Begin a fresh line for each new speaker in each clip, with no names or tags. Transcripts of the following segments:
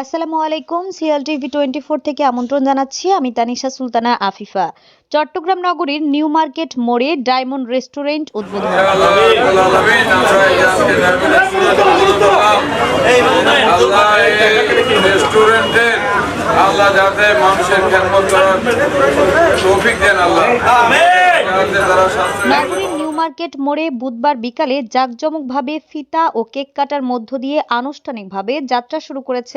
আসসালামু আলাইকুম CL TV twenty four থেকে আমন্ত্রণ জানাচ্ছি আমি তানিশা সুলতানা আফিফা চট্টগ্রাম নগরীর নিউ মার্কেট মোড়ে ডায়মন্ড রেস্টুরেন্ট উদ্বোধন মার্কেট মোড়ে বুধবার বিকালে জাঁকজমকভাবে ফিতা ও কেক কাটার মধ্য দিয়ে আনুষ্ঠানিকভাবে যাত্রা শুরু করেছে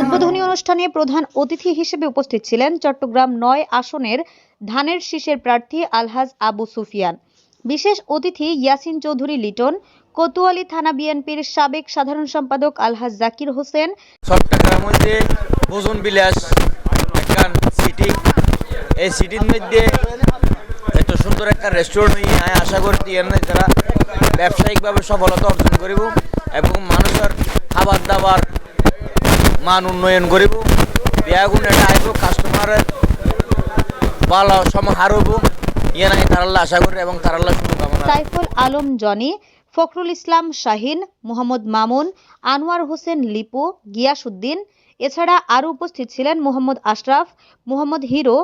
উদ্বোধনী অনুষ্ঠানে প্রধান অতিথি হিসেবে উপস্থিত ছিলেন চট্টগ্রাম নয় আসনের ধানের শীষের প্রার্থী আলহাজ আবু সুফিয়ান বিশেষ অতিথি ইয়াসিন চৌধুরী লিটন কোতোয়ালি থানা বিএনপির সাবেক সাধারণ সম্পাদক আলহাজ জাকির হোসেন মধ্যে ভোজন বিলাস সিটি এই সিটির মধ্যে এত সুন্দর একটা রেস্টুরেন্ট নিয়ে আমি আশা করছি এর ব্যবসায়িকভাবে সফলতা অর্জন করিব এবং মানুষের খাবার দাবার মান উন্নয়ন করিব বিয়াগুণ এটা কাস্টমারের ভালো সম হারব ইয়ে নাই তারাল্লা আশা করি এবং তারাল্লা শুভকামনা সাইফুল আলম জনি ফখরুল ইসলাম শাহিন মোহাম্মদ মামুন আনোয়ার হোসেন লিপু গিয়াসুদ্দিন এছাড়া আরও উপস্থিত ছিলেন মোহাম্মদ আশরাফ মোহাম্মদ হিরো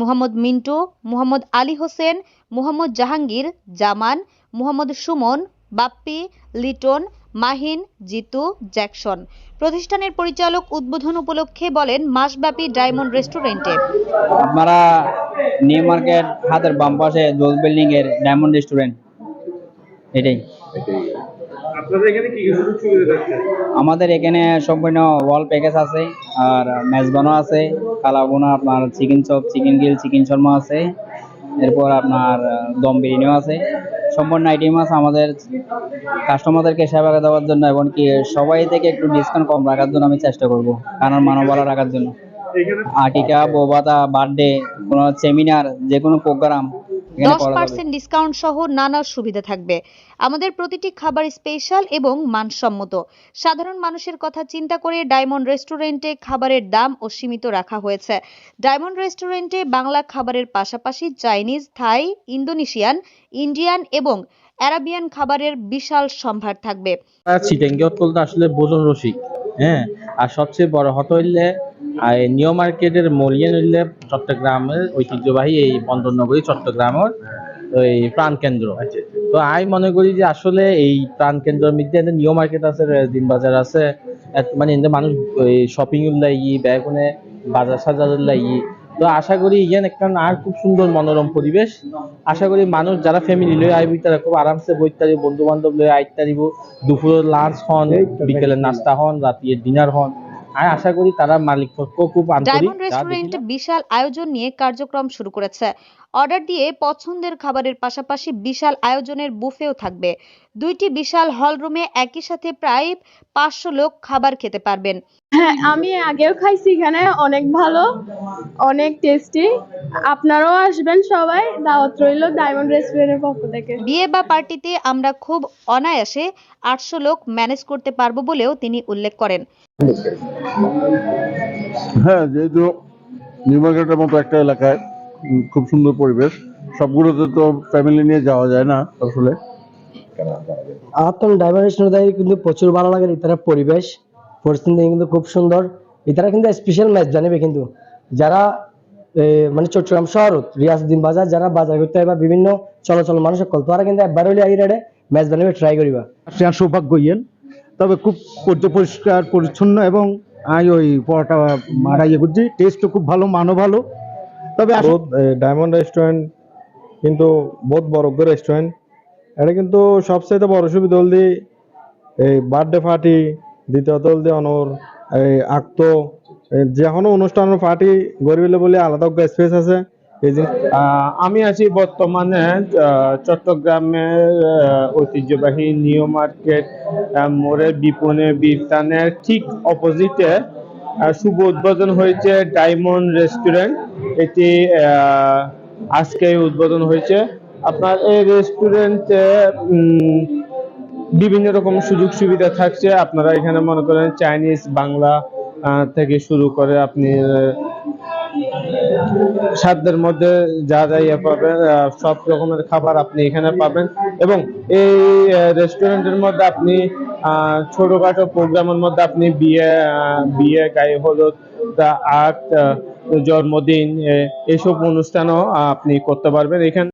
মোহাম্মদ মিন্টু মোহাম্মদ আলী হোসেন মোহাম্মদ জাহাঙ্গীর জামান মোহাম্মদ সুমন বাপ্পি লিটন মাহিন জিতু জ্যাকসন প্রতিষ্ঠানের পরিচালক উদ্বোধন উপলক্ষে বলেন মাসব্যাপী ডায়মন্ড রেস্টুরেন্টে
আমরা নিউ মার্কেট হাতের বাম পাশে জোল বিল্ডিং এর ডায়মন্ড রেস্টুরেন্ট এটাই আমাদের এখানে সম্পূর্ণ ওয়াল প্যাকেজ আছে আর মেজবানো আছে কালাবোনা আপনার chicken chop chicken grill chicken শর্মা আছে এরপর আপনার দম বিরিয়ানিও আছে সম্পূর্ণ আইটেম আছে আমাদের কাস্টমারদেরকে সেবা দেওয়ার জন্য এমনকি সবাই থেকে একটু ডিসকাউন্ট কম রাখার জন্য আমি চেষ্টা করব কারণ ভালো রাখার জন্য আটিকা বোবাতা বার্থডে কোনো সেমিনার যে কোনো প্রোগ্রাম
দশ পার্সেন্ট ডিসকাউন্ট সহ নানা সুবিধা থাকবে আমাদের প্রতিটি খাবার স্পেশাল এবং মানসম্মত সাধারণ মানুষের কথা চিন্তা করে ডায়মন্ড রেস্টুরেন্টে খাবারের দাম ও সীমিত রাখা হয়েছে ডায়মন্ড রেস্টুরেন্টে বাংলা খাবারের পাশাপাশি চাইনিজ থাই ইন্দোনেশিয়ান ইন্ডিয়ান এবং অ্যারাবিয়ান খাবারের বিশাল সম্ভার থাকবে
আসলে ভোজন রসিক হ্যাঁ আর সবচেয়ে বড় হত নিউ মার্কেটের মলিয়ান হইলে চট্টগ্রামের ঐতিহ্যবাহী এই বন্দর নগরী চট্টগ্রামের ওই প্রাণকেন্দ্র আচ্ছা, আচ্ছা। তো আমি মনে করি যে আসলে এই প্রাণকেন্দ্রের মধ্যে নিউ মার্কেট আছে দিন বাজার আছে মানে মানুষ ওই শপিং লাগি ব্যাগুনে বাজার সাজার লাগি তো আশা করি ইয়ান একটা আর খুব সুন্দর মনোরম পরিবেশ আশা করি মানুষ যারা ফ্যামিলি লয়ে আইবি তারা খুব আরামসে বৈতারি বন্ধু বান্ধব লয়ে আইতারিব দুপুরের লাঞ্চ হন বিকেলের নাস্তা হন রাতের ডিনার হন আর আশা করি তারা মালিক পক্ষ খুব আন্তরিক ডায়মন্ড
রেস্টুরেন্ট বিশাল আয়োজন নিয়ে কার্যক্রম শুরু করেছে অর্ডার দিয়ে পছন্দের খাবারের পাশাপাশি বিশাল আয়োজনের বুফেও থাকবে দুইটি বিশাল হল রুমে একই সাথে প্রায় পাঁচশো লোক খাবার খেতে পারবেন
হ্যাঁ আমি আগেও খাইছি এখানে অনেক ভালো অনেক টেস্টি আপনারাও আসবেন সবাই দাওয়াত রইল ডায়মন্ড রেস্টুরেন্টের
পক্ষ থেকে বিয়ে বা পার্টিতে আমরা খুব অনায়াসে আটশো লোক ম্যানেজ করতে পারবো বলেও তিনি উল্লেখ করেন
হ্যাঁ যেহেতু নিউমার্কেটের মতো একটা এলাকায় খুব সুন্দর পরিবেশ সবগুলোতে তো ফ্যামিলি নিয়ে যাওয়া যায় না আসলে
আমার তো ডায়মন্ড কিন্তু প্রচুর ভালো লাগে ইতারা পরিবেশ পরিস্থিতি কিন্তু খুব সুন্দর ইতারা কিন্তু স্পেশাল ম্যাচ জানিবে কিন্তু যারা মানে চট্টগ্রাম শহর রিয়াজুদ্দিন বাজার যারা বাজার করতে হয় বা বিভিন্ন চলাচল মানুষের কল তোরা কিন্তু একবার হলে এই রেডে ম্যাচ বানাবে ট্রাই করিবা
সেখানে সৌভাগ্য ইয়েন তবে খুব পরিষ্কার পরিচ্ছন্ন এবং আই ওই পরোটা মারা ইয়ে করছি টেস্টও খুব ভালো মানও ভালো তবে ডায়মন্ড রেস্টুরেন্ট কিন্তু বহুত বড় রেস্টুরেন্ট এটা কিন্তু সবচেয়ে বড় সুবিধা হলদি এই বার্থডে পার্টি দ্বিতীয়ত হলদি অনর এই আক্ত যেকোনো অনুষ্ঠান পার্টি গরিবলে বলে আলাদা স্পেস আছে আমি আছি বর্তমানে চট্টগ্রামের ঐতিহ্যবাহী নিউ মার্কেট মোড়ে বিপনে বিতানের ঠিক অপোজিটে শুভ উদ্বোধন হয়েছে ডায়মন্ড রেস্টুরেন্ট এটি আজকে উদ্বোধন হয়েছে আপনার এই রেস্টুরেন্টে বিভিন্ন রকম সুযোগ সুবিধা থাকছে আপনারা এখানে মনে করেন চাইনিজ বাংলা থেকে শুরু করে আপনি সাধ্যের মধ্যে যা যা ইয়ে পাবেন সব রকমের খাবার আপনি এখানে পাবেন এবং এই রেস্টুরেন্টের মধ্যে আপনি ছোটোখাটো প্রোগ্রামের মধ্যে আপনি বিয়ে বিয়ে গায়ে হলুদ আর্ট জন্মদিন এসব অনুষ্ঠানও আপনি করতে পারবেন এখানে